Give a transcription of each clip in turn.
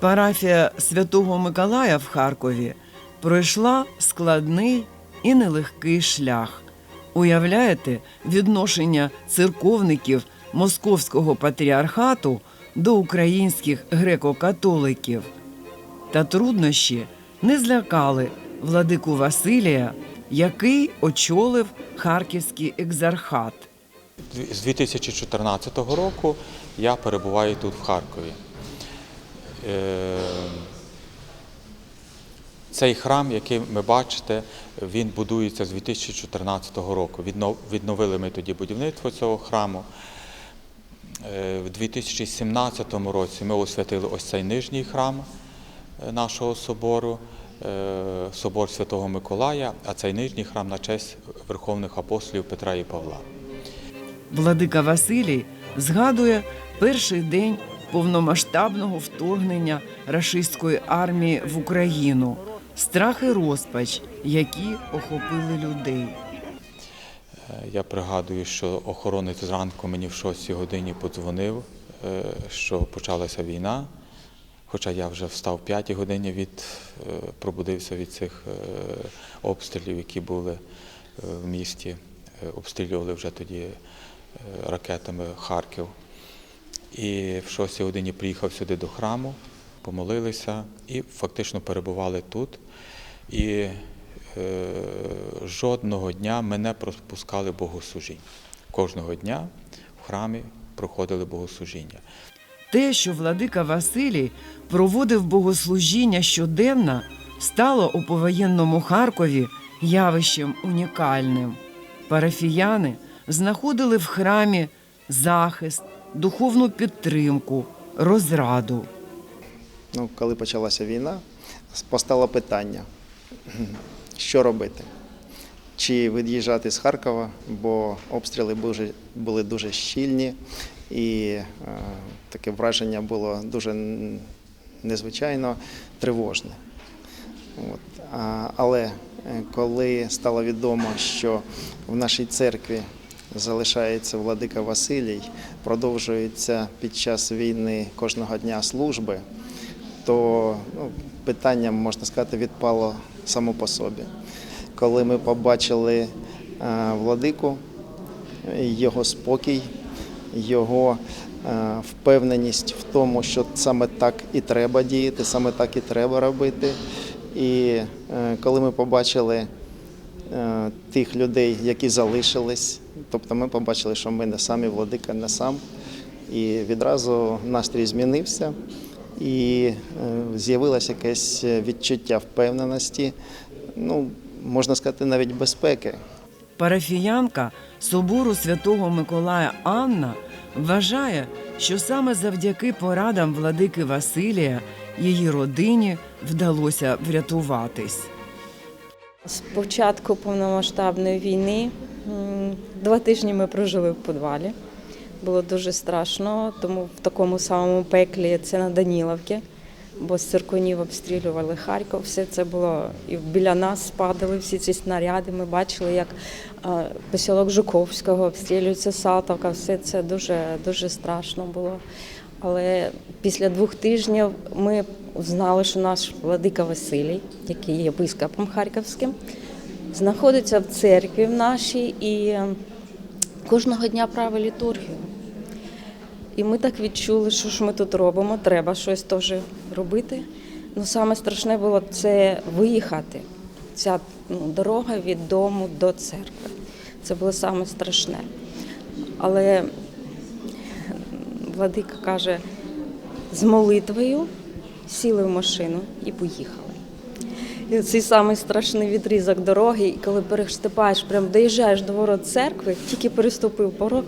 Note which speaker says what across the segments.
Speaker 1: Парафія Святого Миколая в Харкові пройшла складний і нелегкий шлях. Уявляєте відношення церковників Московського патріархату до українських греко-католиків. Та труднощі не злякали владику Василія, який очолив Харківський екзархат.
Speaker 2: З 2014 року я перебуваю тут в Харкові. Е, Цей храм, який ви бачите, він будується з 2014 року. Відновили ми тоді будівництво цього храму. Е, В 2017 році ми освятили ось цей нижній храм е, нашого собору, собор Святого Миколая, а цей нижній храм на честь верховних апостолів Петра і Павла.
Speaker 1: Владика Василій згадує перший день повномасштабного вторгнення рашистської армії в Україну, страх і розпач, які охопили людей.
Speaker 2: Е, Я пригадую, що охоронець зранку мені в 6 годині подзвонив, е, що почалася війна. Хоча я вже встав в 5 годині від е, пробудився від цих обстрілів, які були в місті. Обстрілювали вже тоді ракетами Харків. І в 6 годині приїхав сюди до храму, помолилися і фактично перебували тут. І е, жодного дня ми не пропускали богослужінь. Кожного дня в храмі проходили богослужіння.
Speaker 1: Те, що владика Василій проводив богослужіння щоденно, стало у повоєнному Харкові явищем унікальним. Парафіяни знаходили в храмі захист, духовну підтримку, розраду.
Speaker 3: Ну, коли почалася війна, постало питання, що робити? Чи від'їжджати з Харкова, бо обстріли були дуже щільні, і е, таке враження було дуже незвичайно тривожне. От. Але е, коли стало відомо, що в нашій церкві залишається владика Василій, продовжується під час війни кожного дня служби, то ну, питання, можна сказати, відпало само по собі. Коли ми побачили е, владику, його спокій, його е, впевненість в тому, що саме так і треба діяти, саме так і треба робити. І е, коли ми побачили тих людей, які залишились, тобто ми побачили, що ми не самі, владика не сам. І відразу настрій змінився, і е, з'явилося якесь відчуття впевненості, ну, можна сказати, навіть безпеки.
Speaker 1: Парафіянка собору святого Миколая Анна вважає, що саме завдяки порадам владики Василія її родині вдалося врятуватись.
Speaker 4: З початку повномасштабної війни два тижні ми прожили в підвалі. Було дуже страшно, тому в такому самому пеклі це на Даніловці, бо з циркунів обстрілювали Харків. Все це було і біля нас падали всі ці снаряди. Ми бачили, як посілок Жуковського обстрілюється Салтовка. Все це дуже, дуже страшно було. Але після двох тижнів ми знали, що наш владика Василій, який є єпископом Харківським, знаходиться в церкві в нашій і кожного дня править літургію. І ми так відчули, що ж ми тут робимо, треба щось теж робити. Ну, саме страшне було це виїхати. Ця ну, дорога від дому до церкви. Це було саме страшне. Але владика каже, з молитвою сіли в машину і поїхали. І цей самий страшний відрізок дороги, і коли переступаєш, прям доїжджаєш до ворот церкви, тільки переступив порог,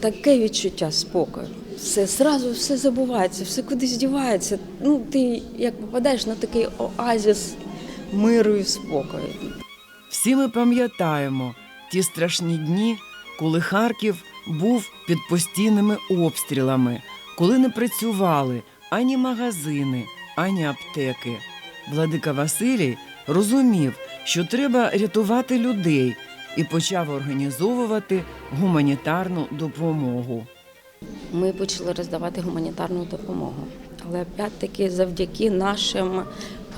Speaker 4: таке відчуття спокою. Все зразу все забувається, все кудись дівається. Ну, ти як попадаєш на такий оазіс миру і спокою.
Speaker 1: Всі ми пам'ятаємо ті страшні дні, коли Харків був під постійними обстрілами, коли не працювали ані магазини, ані аптеки. Владика Василій розумів, що треба рятувати людей і почав організовувати гуманітарну допомогу.
Speaker 4: Ми почали роздавати гуманітарну допомогу. але опять-таки завдяки нашим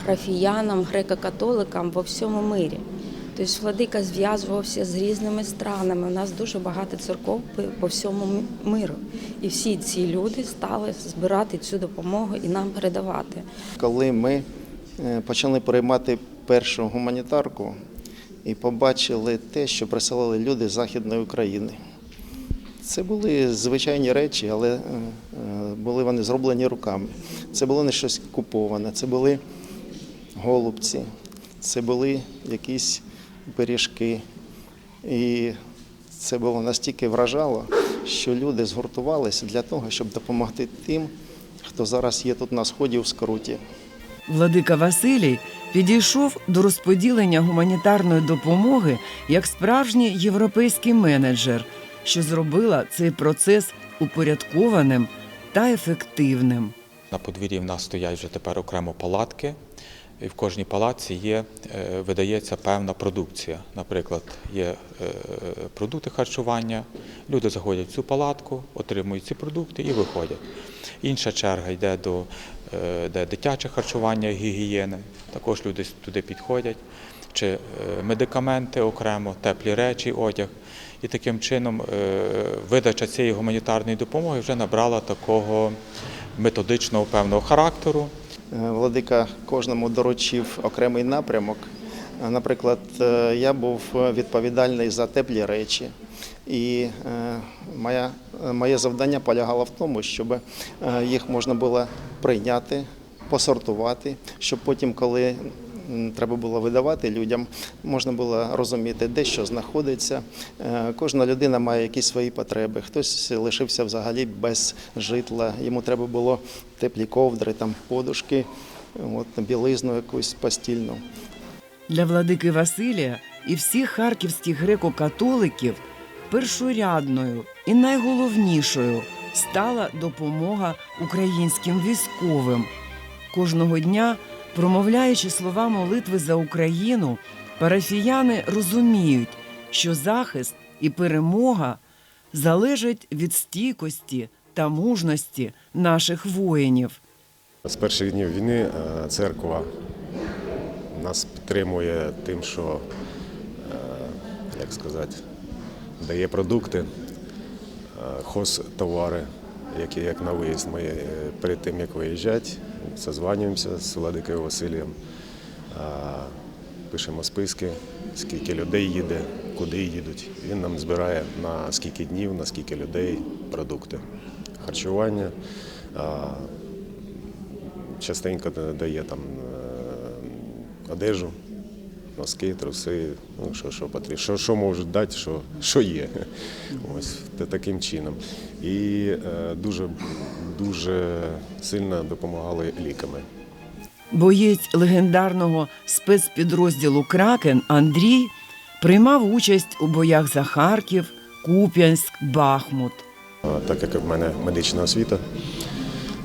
Speaker 4: парафіянам, греко-католикам во всьому мирі. Тобто владика зв'язувався з різними странами. У нас дуже багато церков по- всьому миру. І всі ці люди стали збирати цю допомогу і нам передавати.
Speaker 3: Коли ми е, почали приймати першу гуманітарку і побачили те, що присилали люди з Західної України. Це були звичайні речі, але е, е, були вони зроблені руками. Це було не щось куповане, це були голубці, це були якісь пиріжки. І це було настільки вражало, що люди згуртувалися для того, щоб допомогти тим, хто зараз є тут на сході у скруті.
Speaker 1: Владика Василій підійшов до розподілення гуманітарної допомоги як справжній європейський менеджер, що зробила цей процес упорядкованим та ефективним.
Speaker 2: На подвір'ї в нас стоять вже тепер окремо палатки. І в кожній палатці є, е, видається певна продукція. Наприклад, є е, продукти харчування. Люди заходять в цю палатку, отримують ці продукти і виходять. Інша черга йде до е, де дитяче харчування, гігієни. Також люди туди підходять. Чи медикаменти окремо, теплі речі, одяг. І таким чином видача цієї гуманітарної допомоги вже набрала такого методичного певного характеру.
Speaker 3: Е, Владика кожному доручив окремий напрямок. Е, Наприклад, е, я був відповідальний за теплі речі, і моя, моє завдання полягало в тому, щоб їх можна було прийняти, посортувати, щоб потім, коли треба було видавати людям, можна було розуміти, де що знаходиться. Е, Кожна людина має якісь свої потреби. Хтось лишився взагалі без житла, йому треба було теплі ковдри, там подушки, от, білизну якусь постільну.
Speaker 1: Для владики Василія і всіх харківських греко-католиків першорядною і найголовнішою стала допомога українським військовим. Кожного дня, промовляючи слова молитви за Україну, парафіяни розуміють, що захист і перемога залежать від стійкості та мужності наших воїнів.
Speaker 5: З перших днів війни е, церква нас підтримує тим, що, е, як сказати, дає продукти, е, хозтовари, які як на виїзд ми е, перед тим, як виїжджати, созванюємося з Владикою Василієм, пишемо списки, скільки людей їде, куди їдуть. Він нам збирає на скільки днів, на скільки людей продукти, харчування. частенько дає там е, одежу, носки, труси, ну, що, що потрібно, що, що можуть дати, що, що є. Ось таким чином. І е, дуже, дуже сильно допомагали ліками.
Speaker 1: Боєць легендарного спецпідрозділу Кракен Андрій приймав участь у боях за Харків, Куп'янськ, Бахмут.
Speaker 5: Так як в мене медична освіта,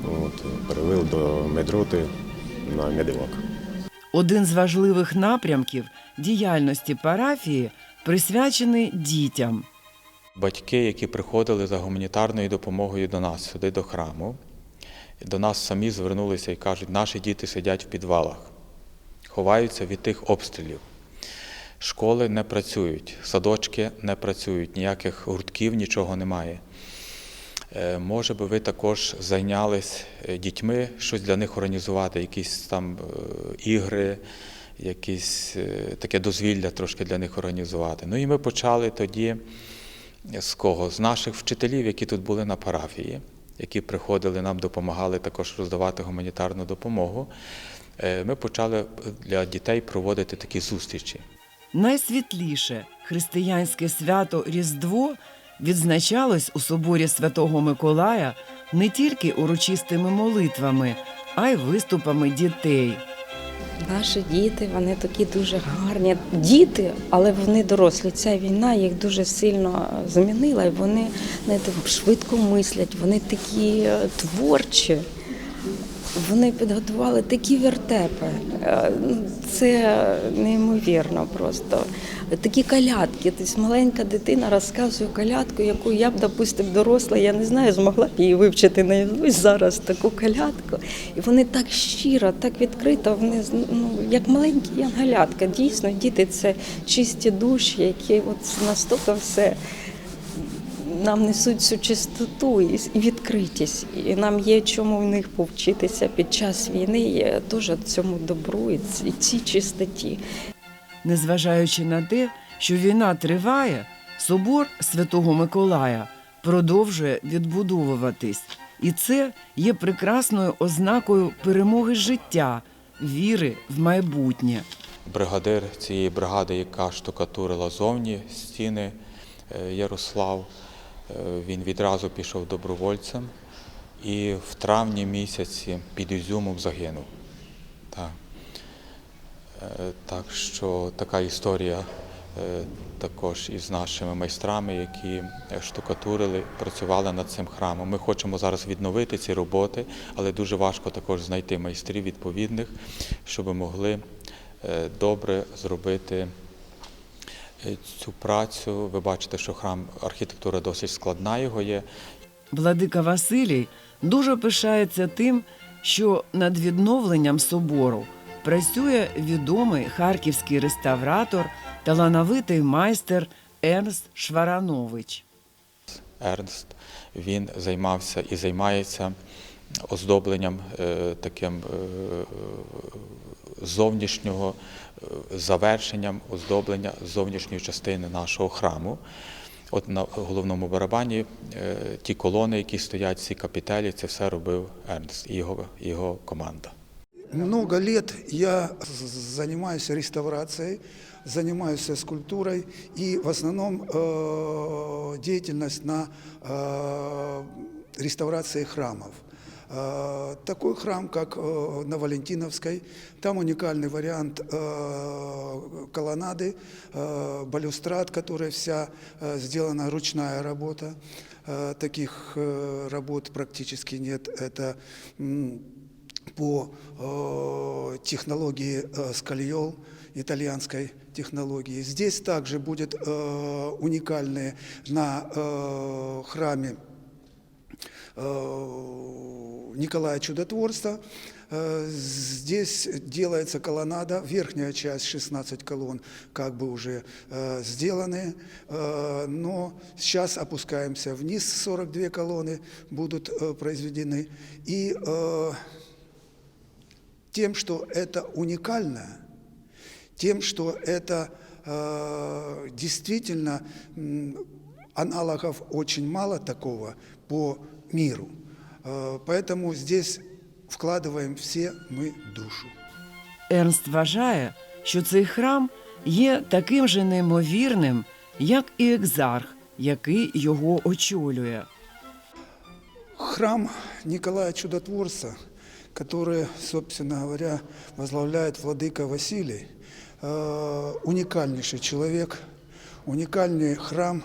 Speaker 5: от, перевели до медроти на медивак.
Speaker 1: Один з важливих напрямків діяльності парафії присвячений дітям.
Speaker 2: Батьки, які приходили за гуманітарною допомогою до нас сюди до храму, до нас самі звернулися і кажуть, наші діти сидять в підвалах, ховаються від тих обстрілів. Школи не працюють, садочки не працюють, ніяких гуртків, нічого немає. Е, Може би ви також зайнялись е, дітьми, щось для них організувати, якісь там е, ігри, якісь таке дозвілля трошки для них організувати. Ну і ми почали тоді з кого? З наших вчителів, які тут були на парафії, які приходили, нам допомагали також роздавати гуманітарну допомогу. Ми почали для дітей проводити такі зустрічі.
Speaker 1: Найсвітліше християнське свято Різдво відзначалось у соборі Святого Миколая не тільки урочистими молитвами, а й виступами дітей.
Speaker 4: Наші діти, вони такі дуже гарні. Діти, але вони дорослі. Ця війна їх дуже сильно змінила, і вони не швидко мислять, вони такі е, творчі. Вони підготували такі вертепи. Е, Це неймовірно просто. Такі калятки. Тобто маленька дитина розказує калятку, яку я б, допустим, доросла, я не знаю, змогла б її вивчити наизусть зараз таку калятку. І вони так щиро, так відкрито, вони ну, як маленькі янгалятка. Дійсно, діти це чисті душі, які от настільки все нам несуть цю чистоту і відкритість. І нам є чому в них повчитися під час війни, є теж цьому добру і цій чистоті.
Speaker 1: Незважаючи на те, що війна триває, собор Святого Миколая продовжує відбудовуватись, і це є прекрасною ознакою перемоги життя, віри в майбутнє.
Speaker 2: Бригадир цієї бригади, яка штукатурила зовні стіни е, Ярослав, він відразу пішов добровольцем і в травні місяці під Ізюмом загинув. Так. Е, Так що така історія е, також із нашими майстрами, які е, штукатурили, працювали над цим храмом. Ми хочемо зараз відновити ці роботи, але дуже важко також знайти майстрів відповідних, щоб могли е, добре зробити е, цю працю. Ви бачите, що храм архітектура досить складна його є.
Speaker 1: Владика Василій дуже пишається тим, що над відновленням собору працює відомий харківський реставратор, талановитий майстер Ернст Шваранович.
Speaker 2: Ернст. Він займався і займається оздобленням е, таким е, зовнішнього е, завершенням оздоблення зовнішньої частини нашого храму. От на головному барабані е, ті колони, які стоять, ці капітелі, це все робив Ернст і його, його команда.
Speaker 6: Много лет я занимаюсь реставрацией, занимаюсь скульптурой и в основном э, деятельность на э, реставрации храмов. Э, Такой храм, как э, на Валентиновской, там уникальный вариант э, колоннады, э, балюстрад, которая вся сделана ручная работа. Таких работ практически нет. Это по технологии э, скальол, итальянской технологии. Здесь также будет э, уникальные на храме Николая Чудотворца. Э, Здесь делается колоннада, верхняя часть, 16 колонн, как бы уже э, сделаны, э, но сейчас опускаемся вниз, 42 колонны будут э, произведены. И э, тем, что это уникально, тем, что это э, действительно аналогов очень мало такого по миру. Э, поэтому здесь вкладываем все мы душу.
Speaker 1: Ернст вважає, що цей храм є таким же неймовірним, як і екзарх, який його очолює.
Speaker 6: Храм Николая Чудотворца, который, собственно говоря, возглавляет владыка Василий, э, уникальнейший человек, уникальный храм,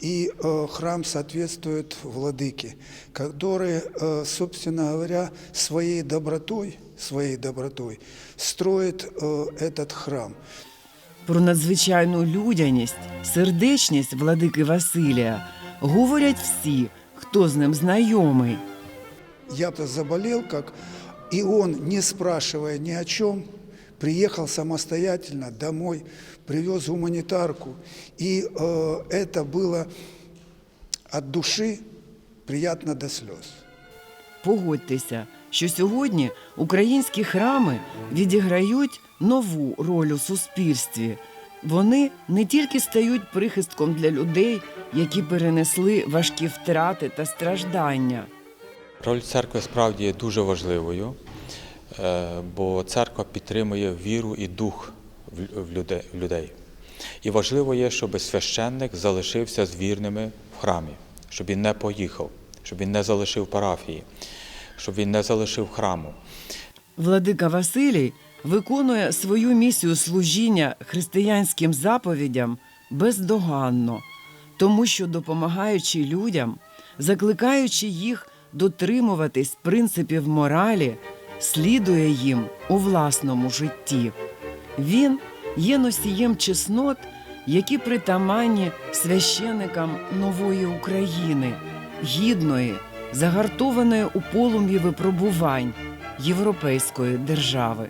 Speaker 6: и э, храм соответствует владыке, который, э, собственно говоря, своей добротой, своей добротой строит э, этот храм.
Speaker 1: Про надзвичайну людяність, сердечність владики Василія говорять всі, хто з ним знайомий.
Speaker 6: Я-то заболел, как и он, не спрашивая ни о чем, приехал самостоятельно домой, привез гуманитарку. И э, это было от души приятно до слез.
Speaker 1: Погодьтеся, що сьогодні українські храми відіграють нову роль у суспільстві. Вони не тільки стають прихистком для людей, які перенесли важкі втрати та страждання.
Speaker 2: Роль церкви справді є дуже важливою, е, бо церква підтримує віру і дух в- в люде- в людей. І важливо є, щоб священник залишився з вірними в храмі, щоб він не поїхав, щоб він не залишив парафії, щоб він не залишив храму.
Speaker 1: Владика Василій виконує свою місію служіння християнським заповідям бездоганно, тому що допомагаючи людям, закликаючи їх дотримуватись принципів моралі, слідує їм у власному житті. Він є носієм чеснот, які притаманні священикам нової України, гідної, загартованої у полум'ї випробувань європейської держави.